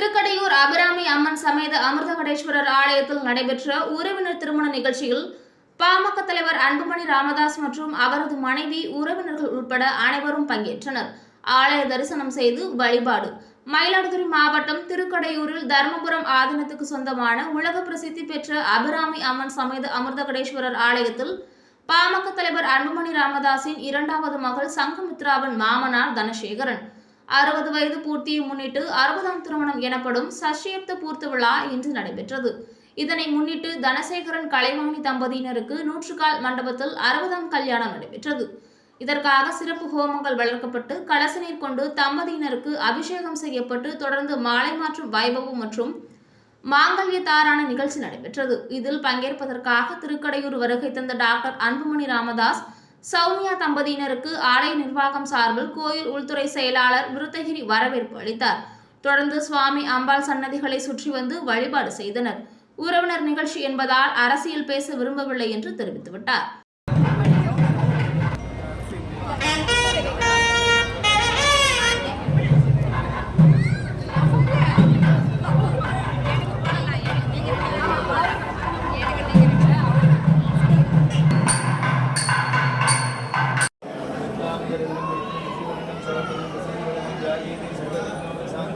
திருக்கடையூர் அபிராமி அம்மன் சமேத அமிர்தகடேஸ்வரர் ஆலயத்தில் நடைபெற்ற உறவினர் திருமண நிகழ்ச்சியில் பாமக தலைவர் அன்புமணி ராமதாஸ் மற்றும் அவரது மனைவி உறவினர்கள் உட்பட அனைவரும் பங்கேற்றனர். ஆலய தரிசனம் செய்து வழிபாடு. மயிலாடுதுறை மாவட்டம் திருக்கடையூரில் தர்மபுரம் ஆதீனத்துக்கு சொந்தமான உலக பிரசித்தி பெற்ற அபிராமி அம்மன் சமேத அமிர்தகடேஸ்வரர் ஆலயத்தில் பாமக தலைவர் அன்புமணி ராமதாஸின் இரண்டாவது மகள் சங்கமித்ராவின் மாமனார் தனசேகரன். அறுபது வயது பூர்த்தியை முன்னிட்டு அறுபதாம் திருமணம் எனப்படும் சஷ்யப்த பூர்த்தி விழா இன்று நடைபெற்றது. இதனை முன்னிட்டு தனசேகரன் கலைவாணி தம்பதியினருக்கு நூற்றுக்கால் மண்டபத்தில் அறுபதாம் கல்யாணம் நடைபெற்றது. இதற்காக சிறப்பு ஹோமங்கள் வளர்க்கப்பட்டு கலச நீர் கொண்டு தம்பதியினருக்கு அபிஷேகம் செய்யப்பட்டு தொடர்ந்து மாலை மாற்றும் வைபவம் மற்றும் மாங்கல்ய தாரான நிகழ்ச்சி நடைபெற்றது. இதில் பங்கேற்பதற்காக திருக்கடையூர் வருகை தந்த டாக்டர் அன்புமணி ராமதாஸ் சௌமியா தம்பதியினருக்கு ஆலய நிர்வாகம் சார்பில் கோயில் உள்துறை செயலாளர் விருத்தகிரி வரவேற்பு அளித்தார். தொடர்ந்து சுவாமி அம்பாள் சன்னதிகளை சுற்றி வந்து வழிபாடு செய்தனர். உறவினர் நிகழ்ச்சி என்பதால் அரசியல் பேச விரும்பவில்லை என்று தெரிவித்துவிட்டார்.